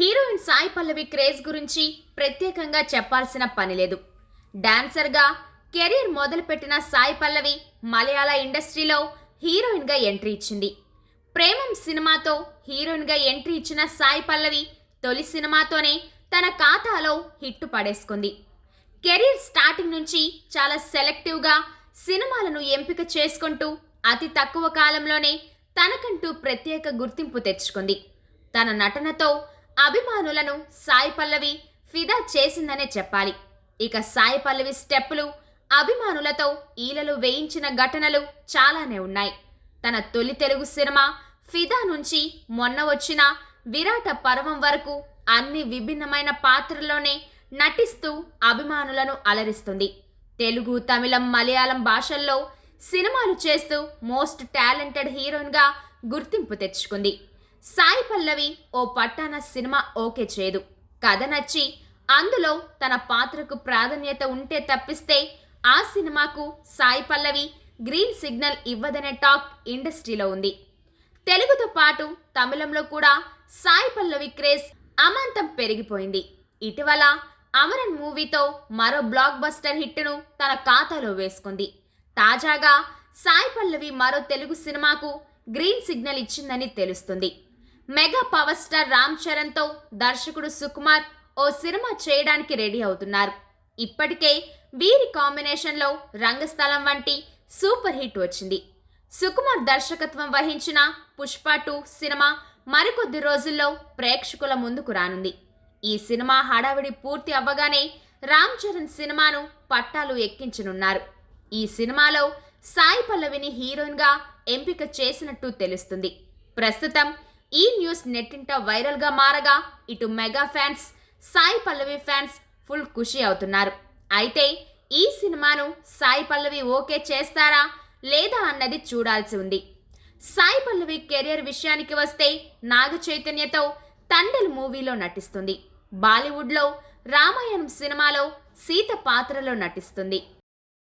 Heroine Sai Pallavi craze గురించి ప్రత్యేకంగా చెప్పాల్సిన పని లేదు. డాన్సర్గా కెరీర్ మొదలుపెట్టిన సాయి పల్లవి మలయాళ ఇండస్ట్రీలో హీరోయిన్గా ఎంట్రీ ఇచ్చింది. ప్రేమం సినిమాతో హీరోయిన్గా ఎంట్రీ ఇచ్చిన సాయి పల్లవి తొలి సినిమాతోనే తన ఖాతాలో హిట్టు పడేసుకుంది. కెరీర్ స్టార్టింగ్ నుంచి చాలా సెలెక్టివ్గా సినిమాలను ఎంపిక చేసుకుంటూ అతి తక్కువ కాలంలోనే తనకంటూ ప్రత్యేక గుర్తింపు తెచ్చుకుంది. తన నటనతో అభిమానులను సాయి పల్లవి ఫిదా చేసిందనే చెప్పాలి. ఇక సాయి పల్లవి స్టెప్పులు అభిమానులతో ఈలలు వేయించిన ఘటనలు చాలానే ఉన్నాయి. తన తొలి తెలుగు సినిమా ఫిదా నుంచి మొన్న వచ్చిన విరాట పర్వం వరకు అన్ని విభిన్నమైన పాత్రల్లోనే నటిస్తూ అభిమానులను అలరిస్తుంది. తెలుగు తమిళం మలయాళం భాషల్లో సినిమాలు చేస్తూ మోస్ట్ టాలెంటెడ్ హీరోయిన్గా గుర్తింపు తెచ్చుకుంది. సాయి పల్లవి ఓ పట్టాన సినిమా ఓకే చేయదు. కథ నచ్చి అందులో తన పాత్రకు ప్రాధాన్యత ఉంటే తప్పిస్తే ఆ సినిమాకు సాయి పల్లవి గ్రీన్ సిగ్నల్ ఇవ్వదనే టాక్ ఇండస్ట్రీలో ఉంది. తెలుగుతో పాటు తమిళంలో కూడా సాయి పల్లవి క్రేజ్ అమాంతం పెరిగిపోయింది. ఇటీవల అమరన్ మూవీతో మరో బ్లాక్ బస్టర్ హిట్ను తన ఖాతాలో వేసుకుంది. తాజాగా సాయి పల్లవి మరో తెలుగు సినిమాకు గ్రీన్ సిగ్నల్ ఇచ్చిందని తెలుస్తుంది. మెగా పవర్ స్టార్ రామ్ చరణ్తో దర్శకుడు సుకుమార్ ఓ సినిమా చేయడానికి రెడీ అవుతున్నారు. ఇప్పటికే వీరి కాంబినేషన్లో రంగస్థలం వంటి సూపర్ హిట్ వచ్చింది. సుకుమార్ దర్శకత్వం వహించిన పుష్ప టూ సినిమా మరికొద్ది రోజుల్లో ప్రేక్షకుల ముందుకు రానుంది. ఈ సినిమా హడావిడి పూర్తి అవ్వగానే రామ్ చరణ్ సినిమాను పట్టాలు ఎక్కించనున్నారు. ఈ సినిమాలో సాయి పల్లవిని హీరోయిన్గా ఎంపిక చేసినట్టు తెలుస్తుంది. ప్రస్తుతం ఈ న్యూస్ నెట్టింట వైరల్గా మారగా ఇటు mega fans Sai Pallavi fans full ఖుషి అవుతున్నారు. అయితే ఈ సినిమాను సాయి పల్లవి ఓకే చేస్తారా లేదా అన్నది చూడాల్సి ఉంది. సాయి పల్లవి కెరియర్ విషయానికి వస్తే నాగ చైతన్యతో తండెల్ మూవీలో నటిస్తుంది. బాలీవుడ్లో రామాయణం సినిమాలో సీత పాత్రలో నటిస్తుంది.